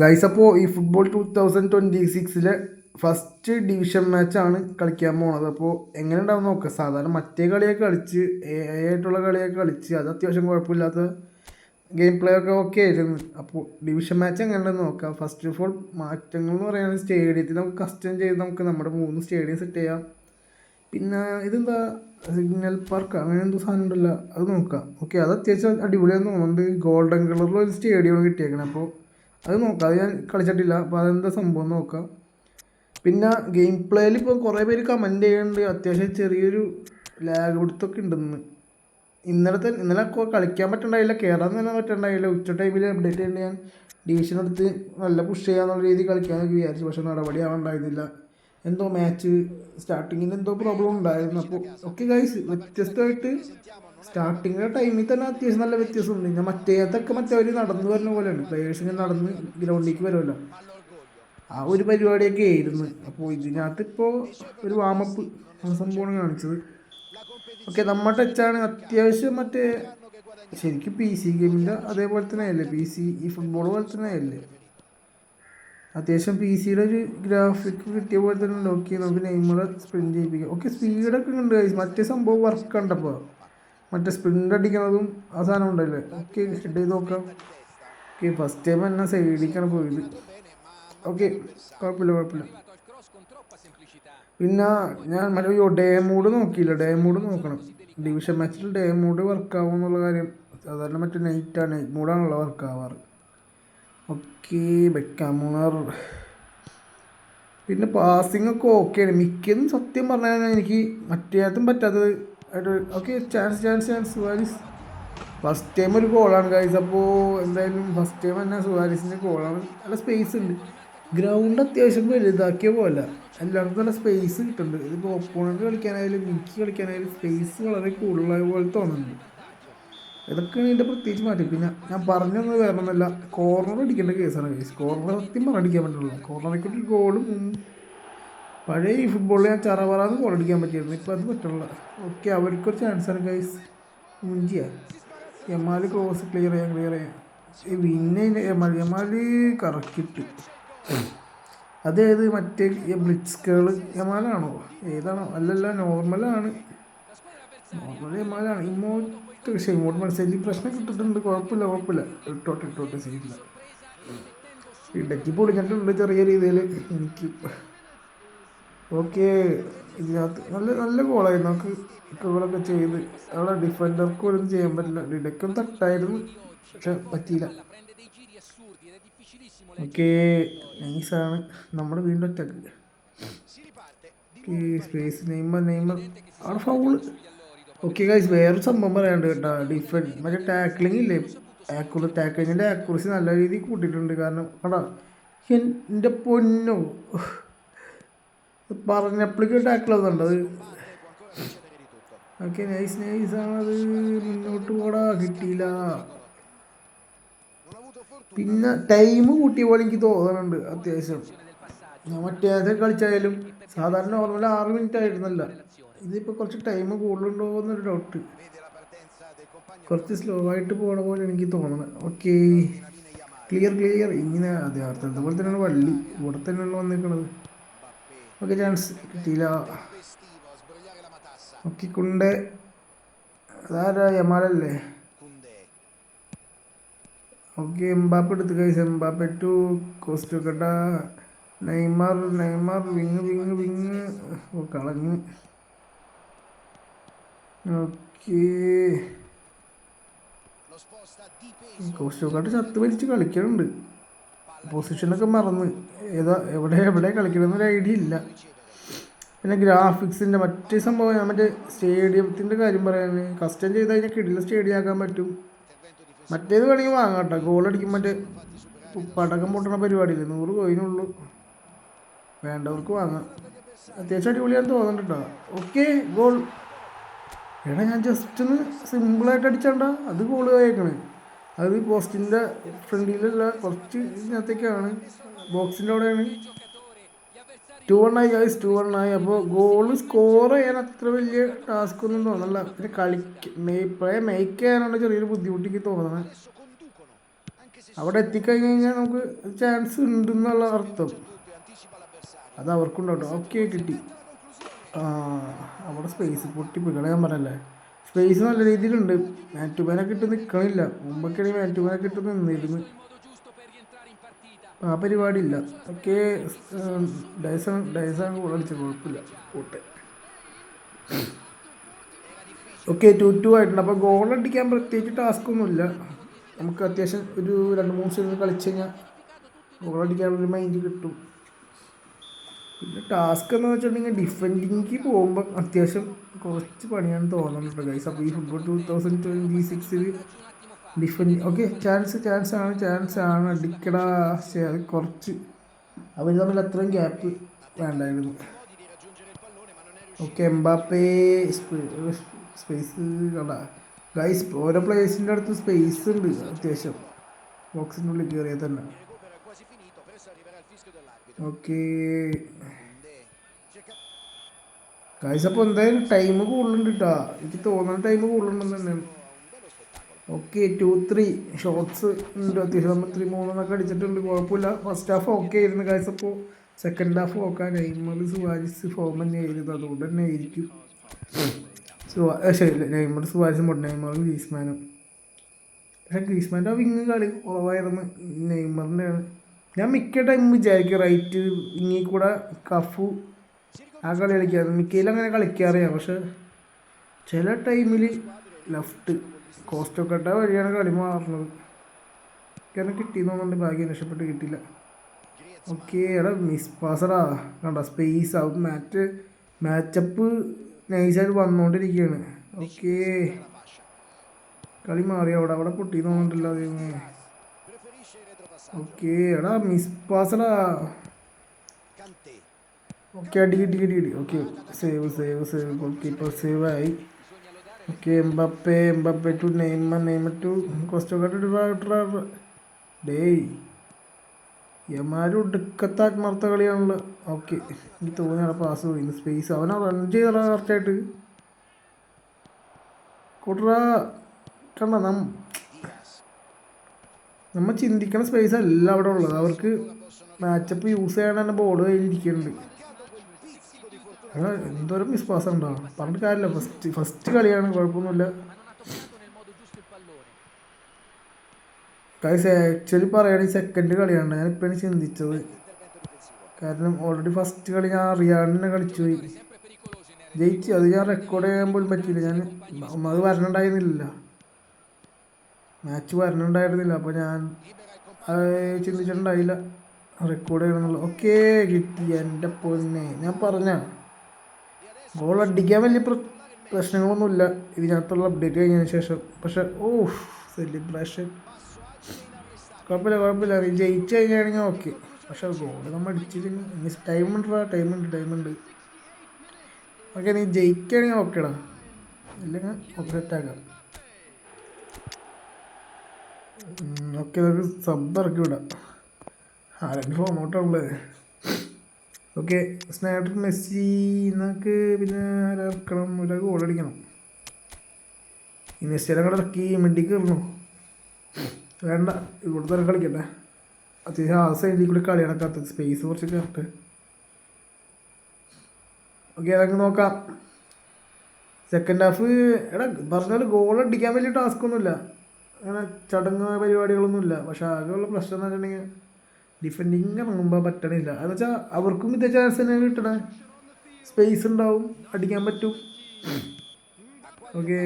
Guys അപ്പോൾ ഈ football two thousand twenty സിക്സിലെ ഫസ്റ്റ് ഡിവിഷൻ മാച്ചാണ് കളിക്കാൻ പോണത്. അപ്പോൾ എങ്ങനെ ഉണ്ടാവും നോക്കുക സാധാരണ മറ്റേ കളിയൊക്കെ കളിച്ച് എ ആയിട്ടുള്ള കളിയൊക്കെ കളിച്ച് അത് അത്യാവശ്യം കുഴപ്പമില്ലാത്ത ഗെയിം പ്ലേ ഒക്കെ ഓക്കെ ആയിരുന്നു. അപ്പോൾ ഡിവിഷൻ മാച്ച് എങ്ങനെയുണ്ടെന്ന് നോക്കാം. ഫസ്റ്റ് ഓഫ് ഓൾ മാറ്റങ്ങൾ എന്ന് പറയുന്നത് സ്റ്റേഡിയത്തിൽ നമുക്ക് കസ്റ്റം ചെയ്ത് നമുക്ക് നമ്മുടെ മൂന്ന് സ്റ്റേഡിയം സെറ്റ് ചെയ്യാം. പിന്നെ ഇതെന്താ? സിഗ്നൽ പാർക്ക് അങ്ങനെ എന്തോ സാധനം ഉണ്ടല്ലോ. അത് നോക്കാം. ഓക്കെ അത് അത്യാവശ്യം അടിപൊളിയാന്ന് തോന്നുന്നുണ്ട്. ഗോൾഡൻ കളറിലൊരു സ്റ്റേഡിയമാണ് കിട്ടിയേക്കുന്നത് അപ്പോൾ അത് നോക്കാം അത് ഞാൻ കളിച്ചിട്ടില്ല. അപ്പോൾ അതെന്താ സംഭവം നോക്കാം. പിന്നെ ഗെയിം പ്ലേയിൽ ഇപ്പോൾ കുറേ പേര് കമന്റ് ചെയ്യുന്നുണ്ട് അത്യാവശ്യം ചെറിയൊരു ലാഗ് പിടുത്തൊക്കെ ഉണ്ടെന്ന്. ഇന്നലത്തെ ഇന്നലെ കളിക്കാൻ പറ്റണ്ടായില്ല. കയറാൻ തന്നെ പറ്റണ്ടായില്ല. ഉച്ച ടൈമിൽ അപ്ഡേറ്റ് ചെയ്യേണ്ട ഞാൻ. ഡിവിഷൻ എടുത്ത് നല്ല പുഷ് ചെയ്യാന്നുള്ള രീതിയിൽ കളിക്കാമെന്നൊക്കെ വിചാരിച്ചു. പക്ഷെ നടപടി ആവാണ്ടായിരുന്നില്ല എന്തോ മാച്ച് സ്റ്റാർട്ടിങ്ങിൽ എന്തോ പ്രോബ്ലം ഉണ്ടായിരുന്നു. അപ്പോൾ ഓക്കെ ഗൈസ് വ്യത്യസ്തമായിട്ട് സ്റ്റാർട്ടിങ്ങിലെ ടൈമിൽ തന്നെ അത്യാവശ്യം നല്ല വ്യത്യാസമുണ്ട് ഞാൻ മറ്റേതൊക്കെ മറ്റവർ നടന്നു വരുന്ന പോലെയാണ്. പ്ലേയേഴ്സ് ഇങ്ങനെ നടന്ന് ഗ്രൗണ്ടിലേക്ക് വരുമല്ലോ. ആ ഒരു പരിപാടിയൊക്കെ ആയിരുന്നു. അപ്പോൾ ഇതിനകത്ത് ഇപ്പോൾ ഒരു വാമപ്പ് സംഭവമാണ് കാണിച്ചത്. ഓക്കെ നമ്മുടെ ടച്ചാണ് അത്യാവശ്യം മറ്റേ ശരിക്കും പി സി ഗെയിമിന്റെ അതേപോലെ തന്നെ അല്ലേ പി സി ഈ ഫുട്ബോൾ പോലെ തന്നെ അല്ലേ അത്യാവശ്യം പി സിയുടെ ഒരു ഗ്രാഫിക് കിട്ടിയ പോലെ തന്നെ നോക്കി നമുക്ക് നെയ്മറെ സ്പ്രിന്റ് ചെയ്യിപ്പിക്കാം. ഓക്കെ സ്പീഡൊക്കെ ഉണ്ട്. മറ്റേ സംഭവം വർക്ക് ഉണ്ടപ്പോൾ മറ്റേ സ്പ്രിന്റ് അടിക്കുന്നതും ആ സാധനം ഉണ്ടല്ലേ? ഓക്കെ ഹെഡ് ചെയ്ത് നോക്കാം ഓക്കെ ഫസ്റ്റ് ടൈം എന്നെ സൈഡിലേക്കാണ് പോയത്. ഓക്കെ കുഴപ്പമില്ല കുഴപ്പമില്ല. പിന്നെ ഞാൻ മറ്റേ ഡേ മൂഡ് നോക്കിയില്ല. ഡേ മൂഡ് നോക്കണം. ഡിവിഷൻ മാച്ചിൽ ഡേ മൂഡ് വർക്ക് ആവും എന്നുള്ള കാര്യം. സാധാരണ മറ്റേ നൈറ്റാണ് നൈറ്റ് മൂഡാണല്ലോ വർക്ക് ആവാറ്. ഓക്കെ ബെക്കാമൂണർ പിന്നെ പാസിംഗ് ഒക്കെ ഓക്കെയാണ് മിക്കതും സത്യം പറഞ്ഞാൽ എനിക്ക് മറ്റേതും പറ്റാത്തത് okay chance chance chance Suarez. First time ഒരു ഗോളാണ് ഗൈസ് അപ്പോൾ എന്തായാലും ഫസ്റ്റ് ടൈം തന്നെ സുവാരിസിന്റെ ഗോളാണ് നല്ല സ്പേസ് ഉണ്ട്. ഗ്രൗണ്ട് അത്യാവശ്യം വലുതാക്കിയ പോലെ. എല്ലാവർക്കും നല്ല സ്പേസ് കിട്ടുന്നുണ്ട്. ഇതിപ്പോൾ ഒപ്പോണന്റ് കളിക്കാനായാലും മിക്ക് കളിക്കാനായാലും സ്പേസ് വളരെ കൂടുതലായ പോലെ തോന്നുന്നുണ്ട്. ഇതൊക്കെയാണ് ഇതിന്റെ പ്രത്യേകിച്ച് മാറ്റി. പിന്നെ ഞാൻ പറഞ്ഞൊന്നും വേറെ ഒന്നുമല്ല കോർണർ അടിക്കേണ്ട കേസാണ് കേസ് കോർണർ സത്യം പറഞ്ഞടിക്കാൻ പറ്റുള്ളൂ കോർണറിൽ ഒരു ഗോളും പഴയ ഈ ഫുട്ബോളിൽ ഞാൻ ചറവറാന്ന് ഗോൾ അടിക്കാൻ പറ്റിയിരുന്നു. ഇപ്പം അത് പറ്റുള്ള ഓക്കെ അവർക്കൊരു ചാൻസാണ് ഗൈസ് മുഞ്ചിയ എമാൽ ക്ലോസ് ക്ലിയർ ചെയ്യാൻ ക്ലിയർ ചെയ്യാം. പിന്നെ എമാൽ എമാൽ കറക്കിട്ട്. അതേത് മറ്റേ ബ്ലിറ്റ്സ് കേൾ എമാലാണോ ഏതാണോ? അല്ലല്ല നോർമലാണ് നോർമൽ എമാലാണ് ഇങ്ങോട്ട് പക്ഷേ ഇങ്ങോട്ട് പ്രശ്നം കിട്ടിയിട്ടുണ്ട് കുഴപ്പമില്ല കുഴപ്പമില്ല. ഇട്ടോട്ടെ ഇട്ടോട്ടെ ശരിയില്ല ഇടയ്ക്ക് പൊളിഞ്ഞിട്ടുണ്ട് ചെറിയ രീതിയിൽ എനിക്ക് ഓക്കെ. ഇതിനകത്ത് നല്ല നല്ല ഗോളായിരുന്നു നമുക്ക് ഗോളൊക്കെ ചെയ്ത് അവിടെ ഡിഫൻഡർക്ക് ഒന്നും ചെയ്യാൻ പറ്റില്ല. ഇടയ്ക്കും തട്ടായിരുന്നു. പക്ഷെ പറ്റിയില്ല. ഓക്കെ. നൈസാണ് നമ്മുടെ വീണ്ടും ഒറ്റയ്ക്ക്. Space Neymar Neymar. അവിടെ ഫൗൾ ഓക്കെ ഗൈസ് വേറെ സംഭവം പറയാണ്ട് കേട്ടോ. ഡിഫൻ മറ്റേ ടാക്ലിംഗ് ഇല്ലേ? ആക്കുറ ടാക്ലിങ്ങിന്റെ ആക്കുറസി നല്ല രീതിയിൽ കൂട്ടിയിട്ടുണ്ട്. കാരണം കടാ എന്റെ പൊന്നോ. പറഞ്ഞപ്പോഴേക്കും ടാക്കിൾ ആവുന്നുണ്ട് അത് ഓക്കെ നൈസ് നൈസ് ആണത്. മുന്നോട്ട് പോടാ കിട്ടിയില്ല. പിന്നെ ടൈം കൂട്ടിയ പോലെ എനിക്ക് തോന്നുന്നുണ്ട് അത്യാവശ്യം. മറ്റേതൊക്കെ കളിച്ചായാലും സാധാരണ നോർമൽ ആറ് മിനിറ്റ് ആയിരുന്നല്ല. ഇതിപ്പോൾ കുറച്ച് ടൈം കൂടുതലുണ്ടോ എന്നൊരു ഡൗട്ട് കുറച്ച് സ്ലോ ആയിട്ട് പോണ പോലെ എനിക്ക് തോന്നുന്നത് ഓക്കെ ക്ലിയർ ക്ലിയർ ഇങ്ങനെ അതെ അർത്ഥം അതുപോലെ തന്നെയാണ് വള്ളി. ഇവിടെ തന്നെയാണ് വന്നിരിക്കുന്നത് ഓക്കെ ചാൻസ് കിട്ടിയില്ല. ഓക്കെ കുണ്ട് അതാരാ യമാലല്ലേ ഓക്കെ എംബാപ്പ് എടുത്ത് കഴിച്ച് എംബാപ്പ ടു കോസ്റ്റ് കട്ട Neymar Neymar wing wing wing oh കളഞ്ഞു. ഓക്കെ കോസ്റ്റ് കട്ട ചത്ത് വലിച്ച് കളിക്കുന്നുണ്ട് പൊസിഷനൊക്കെ മറന്ന്. ഏതാ എവിടെ എവിടെ കളിക്കണമെന്നൊരു ഐഡിയ ഇല്ല. പിന്നെ ഗ്രാഫിക്സിന്റെ മറ്റേ സംഭവം ഞാൻ മറ്റേ സ്റ്റേഡിയത്തിന്റെ കാര്യം പറയാൻ കസ്റ്റം ചെയ്ത് കഴിഞ്ഞാൽ കിടില സ്റ്റേഡിയം ആക്കാൻ പറ്റും. മറ്റേത് വേണമെങ്കിൽ വാങ്ങാം കേട്ടോ. ഗോൾ അടിക്കും മറ്റേ പടക്കം പൊട്ടണ പരിപാടിയില്ല? നൂറ് കോയിനുള്ളൂ വേണ്ടവർക്ക് വാങ്ങാം. അത്യാവശ്യം അടിപൊളിയാന്ന് തോന്നുന്നുണ്ട് കേട്ടോ. ഓക്കെ ഗോൾ എടാ ഞാൻ ജസ്റ്റ് ഒന്ന് സിമ്പിളായിട്ട് അടിച്ചാണ്ടാ? അത് ഗോൾ പോയേക്കണേ അത് പോസ്റ്റിന്റെ ഫ്രണ്ടിലുള്ള കുറച്ച് ഇതിനകത്തേക്കാണ്. ബോക്സിന്റെ അവിടെയാണ്. ടു വൺ ആയി ഗൈസ് ടു വൺ ആയി. അപ്പോൾ ഗോൾ സ്കോർ ചെയ്യാൻ അത്ര വലിയ ടാസ്ക് ഒന്നും തോന്നല്ല പിന്നെ കളിക്ക് പ്ലേ മേക്ക് ചെയ്യാനുള്ള ചെറിയൊരു ബുദ്ധിമുട്ട് എനിക്ക് തോന്നണേ. അവിടെ എത്തിക്കഴിഞ്ഞ് കഴിഞ്ഞാൽ നമുക്ക് ചാൻസ് ഉണ്ടെന്നുള്ള അർത്ഥം. അത് അവർക്കുണ്ടോ ഓക്കെ കിട്ടി. ആ അവിടെ സ്പേസ് പൊട്ടി പികളയാൻ പറഞ്ഞല്ലേ? സ്പേസ് നല്ല രീതിയിലുണ്ട്. മാറ്റുമാനൊക്കെ ഇട്ട് നിൽക്കണില്ല മുമ്പൊക്കെയാണെങ്കിൽ മാറ്റുമാനൊക്കെ ഇട്ട് നിന്നിരുന്നു. ആ പരിപാടി ഇല്ല ഡയസ് ഡൈസൺ ഗോൾ അടിച്ചത്. കുഴപ്പമില്ല. പോട്ടെ. ഓക്കെ ടു ടു ആയിട്ടുണ്ട്. അപ്പോൾ ഗോൾ അടിക്കാൻ പ്രത്യേകിച്ച് ടാസ്ക് ഒന്നുമില്ല. നമുക്ക് അത്യാവശ്യം ഒരു രണ്ട് മൂന്ന് സീസൺ കളിച്ച് കഴിഞ്ഞാൽ ഗോൾ അടിക്കാനുള്ളൊരു മൈൻഡ് കിട്ടും. പിന്നെ ടാസ്ക് എന്ന് വെച്ചിട്ടുണ്ടെങ്കിൽ ഡിഫെൻഡിങ്ങിക്ക് പോകുമ്പോൾ അത്യാവശ്യം കുറച്ച് പണിയാണ് തോന്നുന്നുണ്ട് ഗൈസ് അപ്പോൾ ഈ ഫുട്ബോൾ ടു തൗസൻഡ് ട്വന്റി സിക്സിൽ ഡിഫെൻഡ് ഓക്കെ ചാൻസ് ചാൻസ് ആണ് ചാൻസ് ആണ്. അടിക്കടാ കുറച്ച്. അവർ തമ്മിൽ അത്രയും ഗ്യാപ്പ് വേണ്ടായിരുന്നു. ഓക്കെ എംബാപ്പേ സ്പേസ് കണ്ട. ഗൈസ് ഓരോ പ്ലേയേഴ്സിന്റെ അടുത്ത് സ്പേസ് ഉണ്ട് അത്യാവശ്യം. ബോക്സിന്റെ ഉള്ളിൽ കയറിയാൽ തന്നെ. ഓക്കെ. ഗൈസ് അപ്പോൾ എന്തായാലും ടൈം കൂടുതലുണ്ട് കേട്ടോ എനിക്ക് തോന്നുന്ന ടൈം കൂടുതലുണ്ടെന്ന് തന്നെയാണ്. ഓക്കെ ടു ത്രീ ഷോട്ട്സ് ഉണ്ട് അത്യാവശ്യം. നമ്മൾ ത്രീ മൂന്നെണ്ണൊക്കെ അടിച്ചിട്ടുണ്ട്. കുഴപ്പമില്ല. ഫസ്റ്റ് ഹാഫ് ഓക്കെ ആയിരുന്നു ഗൈസ് അപ്പോൾ സെക്കൻഡ് ഹാഫ് നോക്കാൻ നെയ്മർ സുവാരിസ് ഫോം തന്നെ ആയിരുന്നു. അതുകൊണ്ട് തന്നെ ആയിരിക്കും. സുവാ ശരി നെയ്മർ സുവാരിസും പോട്ടെ. നെയ്മറും ഗ്രീസ്മാനും. പക്ഷേ ഗ്രീസ്മാന്റെ വിങ് കളി കുറവായിരുന്നു. നെയ്മറിന്റെയാണ്. ഞാൻ മിക്ക ടൈം വിചാരിക്കും റൈറ്റ് ഇങ്ങി കൂടെ കഫു ആ കളി കളിക്കാറ് മിക്കയിൽ അങ്ങനെ കളിക്കാറിയാം. പക്ഷെ ചില ടൈമിൽ ലെഫ്റ്റ് കോസ്റ്റൊക്കെട്ട വഴിയാണ് കളി മാറുന്നത്. കാരണം കിട്ടിയെന്നുണ്ട് ഭാഗ്യം രക്ഷപ്പെട്ട് കിട്ടിയില്ല. ഓക്കെ എടാ മിസ് പാസറാ കണ്ട സ്പേസ് ആവും മാച്ച് മാച്ചപ്പ് നൈസായിട്ട് വന്നുകൊണ്ടിരിക്കുകയാണ് ഓക്കേ കളി മാറി. അവിടെ അവിടെ പൊട്ടി തോന്നുന്നുണ്ടല്ലോ ദൈവമേ ഓക്കെ എടാ മിസ് പാസറാ ഓക്കെ അടി കിട്ടി കിട്ടി കിട്ടി. Okay save save save goalkeeper save ആയി. Okay Mbappe Mbappe to Neymar Neymar to കോസ്റ്റോക്കാട്ട് ഡേയ് യമാരും ഒടുക്കത്ത മറുത്ത കളിയാണല്ലോ. ഓക്കെ എനിക്ക് തോന്നിയാണ് പാസ് പോയി. സ്പേസ് അവനാ റൺ ചെയ്തടാ കറക്റ്റായിട്ട് കൂട്ടറാ കണ്ട നം നമ്മൾ ചിന്തിക്കുന്ന സ്പേസ് അല്ല അവിടെ ഉള്ളത്. അവർക്ക് മാച്ചപ്പ് യൂസ് ചെയ്യാൻ തന്നെ ബോർഡ് കയ്യിലിരിക്കുന്നുണ്ട് അത് എന്തോരം വിശ്വാസം ഉണ്ടോ പറഞ്ഞിട്ട് കാര്യമില്ല. ഫസ്റ്റ് ഫസ്റ്റ് കളിയാണ് കുഴപ്പമൊന്നുമില്ല. കാര്യം ആക്ച്വലി പറയുകയാണെങ്കിൽ സെക്കൻഡ് കളിയാണ് ഞാൻ ഇപ്പോഴാണ് ചിന്തിച്ചത്. കാരണം ഓൾറെഡി ഫസ്റ്റ് കളി ഞാൻ അറിയാണ്ട് തന്നെ കളിച്ചു ജയിച്ചു അത് ഞാൻ റെക്കോർഡ് ചെയ്യാൻ പോലും പറ്റിയില്ല. ഞാൻ അത് വരണുണ്ടായിരുന്നില്ല മാച്ച് വരണുണ്ടായിരുന്നില്ല. അപ്പോൾ ഞാൻ അത് ചിന്തിച്ചിട്ടുണ്ടായില്ല. റെക്കോർഡ് ചെയ്യണമെന്നുള്ള ഓക്കെ കിട്ടി. എന്റെ പൊന്നെ. ഞാൻ പറഞ്ഞ. ഗോൾ അടിക്കാൻ വലിയ പ്ര- പ്രശ്നങ്ങളൊന്നുമില്ല. ഇതിനകത്തുള്ള അപ്ഡേറ്റ് കഴിഞ്ഞതിന് ശേഷം. പക്ഷെ ഓ സെലിബ്രേഷൻ കുഴപ്പമില്ല കുഴപ്പമില്ല. നീ ജയിച്ചു കഴിഞ്ഞാണെങ്കിൽ ഓക്കെ പക്ഷെ ഗോൾ നമ്മൾ അടിച്ചില്ലെങ്കിൽ മിസ് ടൈമുണ്ട് ടൈം. ഉണ്ട് ടൈം ഉണ്ട്. ഓക്കെ നീ ജയിക്കുകയാണെങ്കിൽ ഓക്കേടാ ഇല്ലെങ്കിൽ ഓക്കെ സെറ്റാക്കാം ഓക്കെ നമുക്ക് സബ് ഇറക്കി വിടാം ആരെങ്കിലും ഫോം ഓക്കെ സ്നാഡർ മെസ്സി എന്നൊക്കെ പിന്നെ ആരക്കണം ഒരാൾ ഗോൾ അടിക്കണം. ഈ മെസ്സിയുടെ കൂടെ ഇറക്കി മിണ്ടിക്ക് കയറണോ വേണ്ട ഇവിടുത്തെ തന്നെ കളിക്കട്ടെ? അത്യാവശ്യം ആ സൈഡിൽ കൂടി കളി നടക്കാത്ത സ്പേസ് കുറച്ച് കറക്റ്റ് ഓക്കെ അതങ്ങ് നോക്കാം. സെക്കൻഡ് ഹാഫ് എടാ പറഞ്ഞാൽ ഗോൾ അടിക്കാൻ വലിയ ടാസ്ക് ഒന്നുമില്ല. അങ്ങനെ ചടങ്ങ് പരിപാടികളൊന്നുമില്ല. പക്ഷെ ആകെയുള്ള പ്രശ്നം എന്ന് വെച്ചിട്ടുണ്ടെങ്കിൽ ഡിഫെൻഡിങ് ഇറങ്ങുമ്പോൾ പറ്റണില്ല എന്ന് വെച്ചാൽ അവർക്കും ഇതേ ചാൻസ് തന്നെ കിട്ടണേ. സ്പേസ് ഉണ്ടാവും. അടിക്കാൻ പറ്റും. ഓക്കെ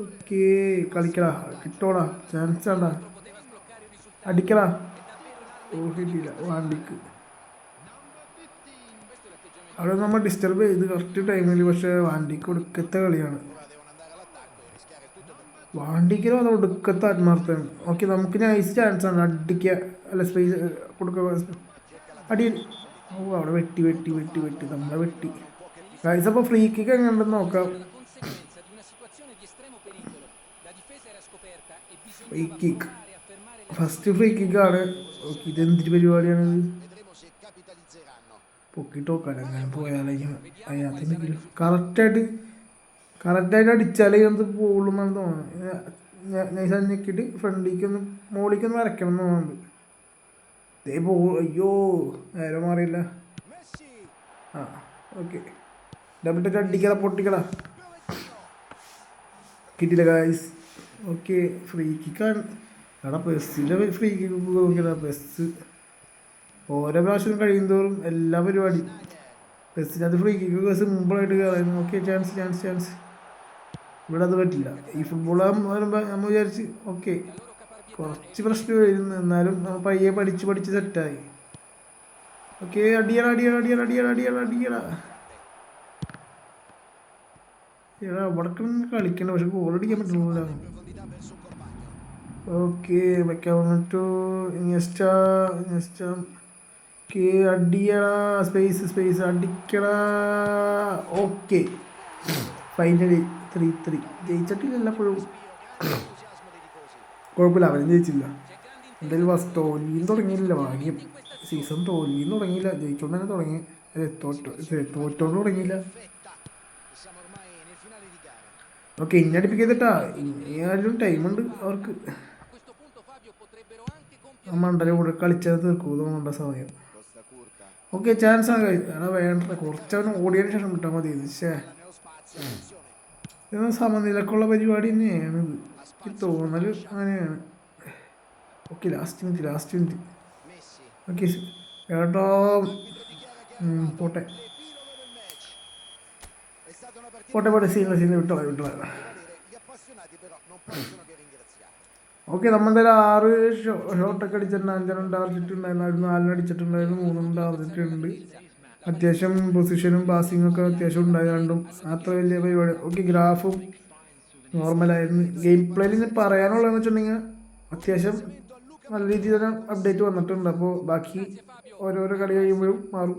ഓക്കെ കളിക്കടാ. കിട്ടോടാ. ചാൻസ് ആണ്ടാ അടിക്കടാ. ഓ കിട്ടിയില്ല. വാണ്ടിക്ക് അവിടെ നമ്മൾ ഡിസ്റ്റർബ് ചെയ്ത് കറക്റ്റ് ടൈമിൽ പക്ഷേ വാണ്ടിക്ക് കൊടുക്കത്തെ കളിയാണ്. വാണ്ടിക്കലും അത് ഒടുക്കത്തെ ആത്മാർത്ഥം. ഓക്കെ നമുക്ക് നൈസ് ചാൻസ് ആണ്. അടിക്കുക. അല്ല സ്പേസ് കൊടുക്കുക. അടി. ഓ അവിടെ വെട്ടി വെട്ടി വെട്ടി വെട്ടി. നമ്മളെ വെട്ടി. ഗൈസ് അപ്പോൾ ഫ്രീ കിക്ക് എങ്ങനെയുണ്ടെന്ന് നോക്കാം. ഫ്രീ കിക്ക് ഫസ്റ്റ് ഫ്രീ കിക്കാണ് ഓക്കെ ഇതെന്തൊരു പരിപാടിയാണിത് പൊക്കിട്ട് നോക്കാൻ അങ്ങനെ പോയാലും അതിനകത്ത് കറക്റ്റായിട്ട് കറക്റ്റായിട്ട് അടിച്ചാൽ എന്ത് പോകുള്ളൂ എന്നാണ് തോന്നുന്നത് നൈസായി ഞെക്കിയിട്ട് ഫ്രണ്ടിലേക്കൊന്ന് മോളിലേക്കൊന്ന് വരയ്ക്കണം എന്ന് തോന്നുന്നുണ്ട് ഇതേ പോ അയ്യോ നേരെ മാറിയില്ല. ആ ഓക്കെ. ഡബിൾ ടച്ച് അടിക്കട പൊട്ടിക്കടാ. കിട്ടില്ല ഗായ്സ് ഓക്കെ ഫ്രീ കിക്കാണ് എടാ ബസ്സിലെ ഫ്രീ കിക്ക് നോക്കിയടാ ബസ് ഓരോ പ്രാവശ്യം കഴിയുന്തോറും എല്ലാ പരിപാടിയും. ബസ്സിനകത്ത് ഫ്രീ കിക്ക് സിമ്പിളായിട്ട് കയറായിരുന്നു ഓക്കെ ചാൻസ് ചാൻസ് ചാൻസ് ഇവിടെ അത് പറ്റില്ല. ഈ ഫുട്ബോൾ വരുമ്പോൾ നമ്മൾ വിചാരിച്ച് ഓക്കെ കുറച്ച് പ്രശ്നം വരുന്നു എന്നാലും നമ്മൾ പയ്യെ പഠിച്ച് പഠിച്ച് സെറ്റായി ഓക്കെ അടിയട അടിയട അടിയട അടിയട അടിയട അടിയട. എടാ അവിടെ കിടന്ന് കളിക്കണ്ട പക്ഷെ ഗോൾ അടിക്കാൻ പറ്റുന്നില്ല. ഓക്കെ വെക്കാൻ ടു ഇൻസ്റ്റ ഇൻസ്റ്റ. ഓക്കെ അടിയടാ സ്പേസ് സ്പേസ് അടിക്കടാ. ഓക്കെ ഫൈനലി ത്രീ ത്രീ ജയിച്ചിട്ടില്ല എപ്പോഴും കുഴപ്പമില്ല അവനും ജയിച്ചില്ല. എന്തായാലും ഫസ്റ്റ് തോൽവിയും തുടങ്ങിയില്ല ഭാഗ്യം. സീസൺ തോൽവിയും തുടങ്ങിയില്ല. ജയിച്ചോണ്ട് തന്നെ തുടങ്ങി. തോറ്റോണ്ട് തുടങ്ങിയില്ല. ഓക്കെ ഇനി അടുപ്പിക്കത്തിട്ടാ ഇനിയാലും ടൈമുണ്ട് അവർക്ക്. മണ്ടല കൂടെ കളിച്ചത് തീർക്കും. മണ്ട സമയം. ഓക്കെ ചാൻസ് ആണ്. കഴി- എടാ വേണ്ട. കുറച്ചവൻ ഓടിയതിന് ശേഷം വിട്ടാൽ മതി. ശേ ഇത് സമനിലക്കുള്ള പരിപാടി തന്നെയാണ് ഇത്. എനിക്ക് തോന്നൽ അങ്ങനെയാണ്. Okay last minute last minute okay ഏട്ടോ പോട്ടെ. പോട്ടെ പോട്ടെ സീനില്ല സീനില്ല വിട്ടോളാം വിട്ടോളാം ഓക്കെ നമ്മളെന്തായാലും ആറ് ഷോട്ടൊക്കെ അടിച്ചിട്ടുണ്ട് അഞ്ചെണ്ണം ടാർജറ്റ് ഉണ്ടായിരുന്നു നാലെണ്ണം അടിച്ചിട്ടുണ്ടായിരുന്നു മൂന്നെണ്ണം ടാർജറ്റ് ഉണ്ട്. അത്യാവശ്യം പൊസിഷനും പാസിങ്ങും ഒക്കെ അത്യാവശ്യം ഉണ്ടായതുകൊണ്ടും അത്ര വലിയ പരിപാടി. ഓക്കെ ഗ്രാഫും നോർമലായിരുന്നു ഗെയിം പ്ലേയിൽ ഇനി പറയാനുള്ളതെന്ന് വെച്ചിട്ടുണ്ടെങ്കിൽ അത്യാവശ്യം നല്ല രീതിയിൽ തന്നെ അപ്ഡേറ്റ് വന്നിട്ടുണ്ട്. അപ്പോൾ ബാക്കി ഓരോരോ കളി കഴിയുമ്പോഴും മാറും.